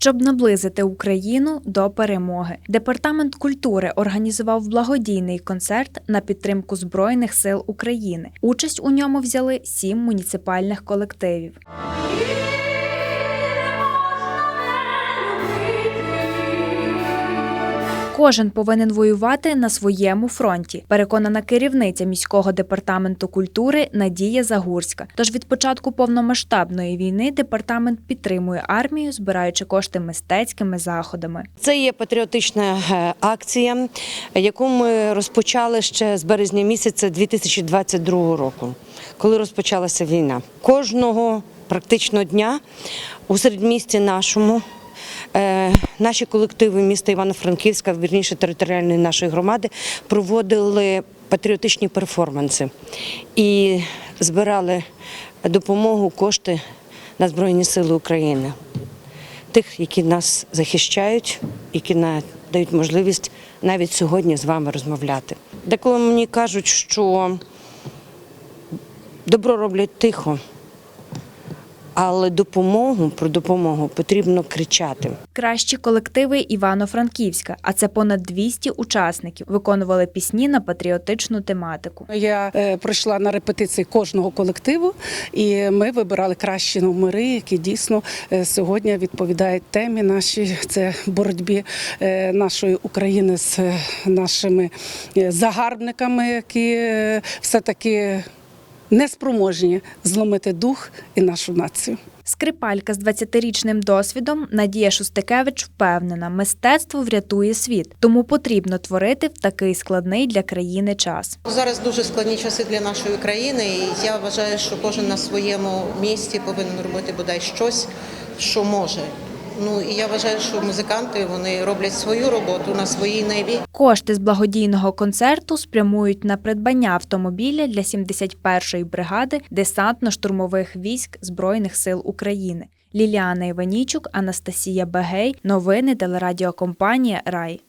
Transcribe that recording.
щоб наблизити Україну до перемоги. Департамент культури організував благодійний концерт на підтримку Збройних сил України. Участь у ньому взяли сім муніципальних колективів. Кожен повинен воювати на своєму фронті, переконана керівниця міського департаменту культури Надія Загурська. Тож від початку повномасштабної війни департамент підтримує армію, збираючи кошти мистецькими заходами. Це є патріотична е, акція, яку ми розпочали ще з березня місяця 2022 року, коли розпочалася війна. Кожного практично дня у середмісті нашому. Е, Наші колективи міста Івано-Франківська, вірніше територіальної нашої громади, проводили патріотичні перформанси і збирали допомогу, кошти на Збройні Сили України тих, які нас захищають, які дають можливість навіть сьогодні з вами розмовляти. Деколи мені кажуть, що добро роблять тихо, але допомогу про допомогу потрібно кричати. Кращі колективи Івано-Франківська, а це понад 200 учасників, виконували пісні на патріотичну тематику. Я е, прийшла на репетиції кожного колективу, і ми вибирали кращі номери, які дійсно е, сьогодні відповідають темі нашій це боротьбі е, нашої України з е, нашими е, загарбниками, які е, все таки неспроможні зломити дух і нашу націю. Скрипалька з 20-річним досвідом Надія Шустикевич впевнена, мистецтво врятує світ, тому потрібно творити в такий складний для країни час. Зараз дуже складні часи для нашої країни, і я вважаю, що кожен на своєму місці повинен робити бодай щось, що може. Ну і я вважаю, що музиканти вони роблять свою роботу на своїй небі. Кошти з благодійного концерту спрямують на придбання автомобіля для 71-ї бригади десантно-штурмових військ Збройних сил України. Ліліана Іванічук, Анастасія Бегей. Новини телерадіокомпанія Рай.